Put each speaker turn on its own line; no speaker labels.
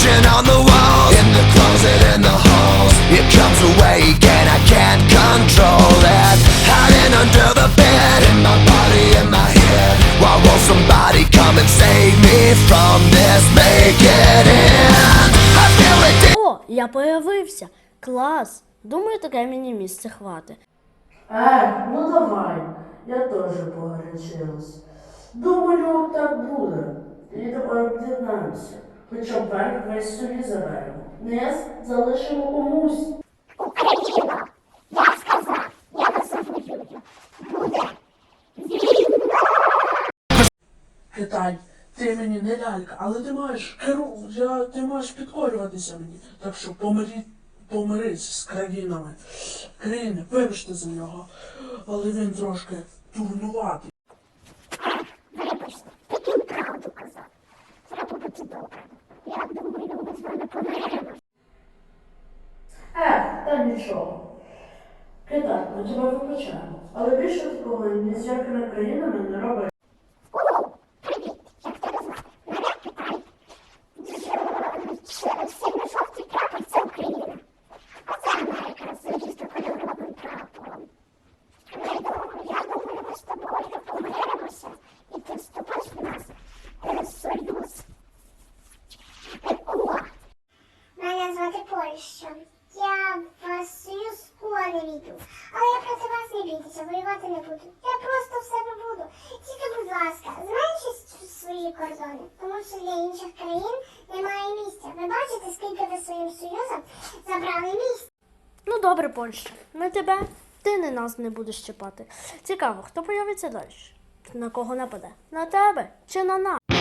Scratching on the walls, in the closet, in the halls. It comes awake and I can't control it. Hiding under the bed, in my body, in my head. Why won't somebody come and save me from this? Make it end. I feel it.
О, я появився. Клас. Думаю, таке мені місце хватить.
Е, ну давай, я теж погорячилась. Думаю, так буде. І давай об'єднаємося. Хоча б верх весь собі заберемо. Низ залишимо комусь. Китай, ти мені не лялька, але ти маєш керу, я, ти маєш підкорюватися мені. Так що помирі, помирись з країнами. Країни, вибачте за нього, але він трошки дурнуватий. Е, та нічого. Китай, ми тебе вибачаємо. Але більше такого ні з якими країнами не робить.
Польща. Я вас скоро не війду. Але я проти вас не бійтеся, воювати не буду. Я просто в себе буду. Тільки, будь ласка, зменшіть свої кордони, тому що для інших країн немає місця. Ви бачите, скільки ви своїм союзом забрали місць.
Ну добре, Польща. Ми тебе, ти не нас не будеш чіпати. Цікаво, хто появиться далі? На кого нападе? На тебе чи на нас?